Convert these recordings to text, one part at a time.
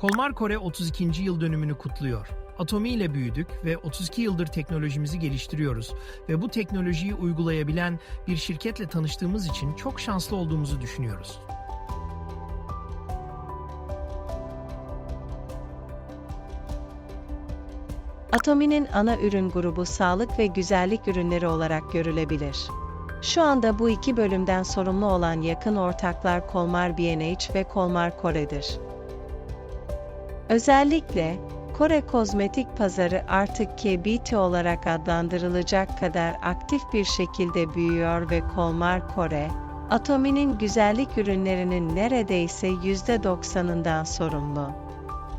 Kolmar Kore 32. yıl dönümünü kutluyor. Atomi ile büyüdük ve 32 yıldır teknolojimizi geliştiriyoruz ve bu teknolojiyi uygulayabilen bir şirketle tanıştığımız için çok şanslı olduğumuzu düşünüyoruz. Atomi'nin ana ürün grubu sağlık ve güzellik ürünleri olarak görülebilir. Şu anda bu iki bölümden sorumlu olan yakın ortaklar Kolmar B&H ve Kolmar Kore'dir. Özellikle, Kore kozmetik pazarı artık KBT olarak adlandırılacak kadar aktif bir şekilde büyüyor ve Kolmar Kore, Atomi'nin güzellik ürünlerinin neredeyse %90'ından sorumlu.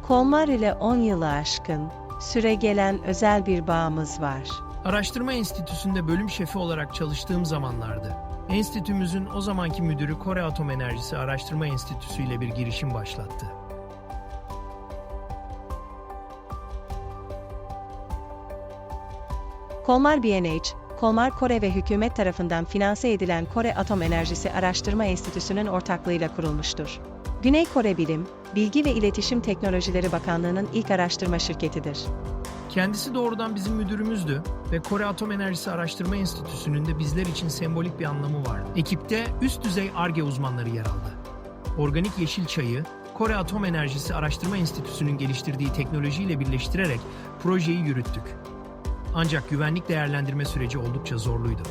Kolmar ile 10 yılı aşkın, süre gelen özel bir bağımız var. Araştırma Enstitüsü'nde bölüm şefi olarak çalıştığım zamanlardı. Enstitümüzün o zamanki müdürü Kore Atom Enerjisi Araştırma Enstitüsü ile bir girişim başlattı. Kolmar B&H, Kolmar Kore ve hükümet tarafından finanse edilen Kore Atom Enerjisi Araştırma Enstitüsü'nün ortaklığıyla kurulmuştur. Güney Kore Bilim, Bilgi ve İletişim Teknolojileri Bakanlığı'nın ilk araştırma şirketidir. Kendisi doğrudan bizim müdürümüzdü ve Kore Atom Enerjisi Araştırma Enstitüsü'nün de bizler için sembolik bir anlamı vardı. Ekipte üst düzey ARGE uzmanları yer aldı. Organik yeşil çayı, Kore Atom Enerjisi Araştırma Enstitüsü'nün geliştirdiği teknolojiyle birleştirerek projeyi yürüttük. Ancak güvenlik değerlendirme süreci oldukça zorluydu.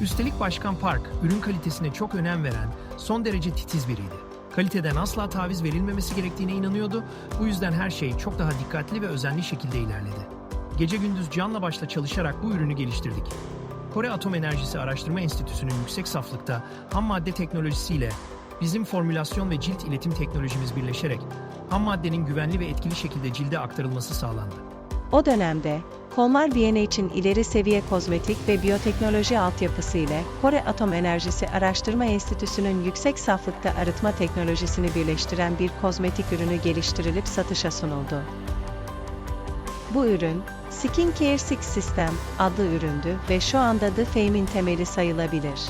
Üstelik Başkan Park, ürün kalitesine çok önem veren, son derece titiz biriydi. Kaliteden asla taviz verilmemesi gerektiğine inanıyordu. Bu yüzden her şey çok daha dikkatli ve özenli şekilde ilerledi. Gece gündüz canla başla çalışarak bu ürünü geliştirdik. Kore Atom Enerjisi Araştırma Enstitüsü'nün yüksek saflıkta ham madde teknolojisiyle bizim formülasyon ve cilt iletim teknolojimiz birleşerek ham maddenin güvenli ve etkili şekilde cilde aktarılması sağlandı. O dönemde, Kolmar B&H'in ileri seviye kozmetik ve biyoteknoloji altyapısı ile Kore Atom Enerjisi Araştırma Enstitüsü'nün yüksek saflıkta arıtma teknolojisini birleştiren bir kozmetik ürünü geliştirilip satışa sunuldu. Bu ürün, Skin Care Six System adlı üründü ve şu anda The Fame'in temeli sayılabilir.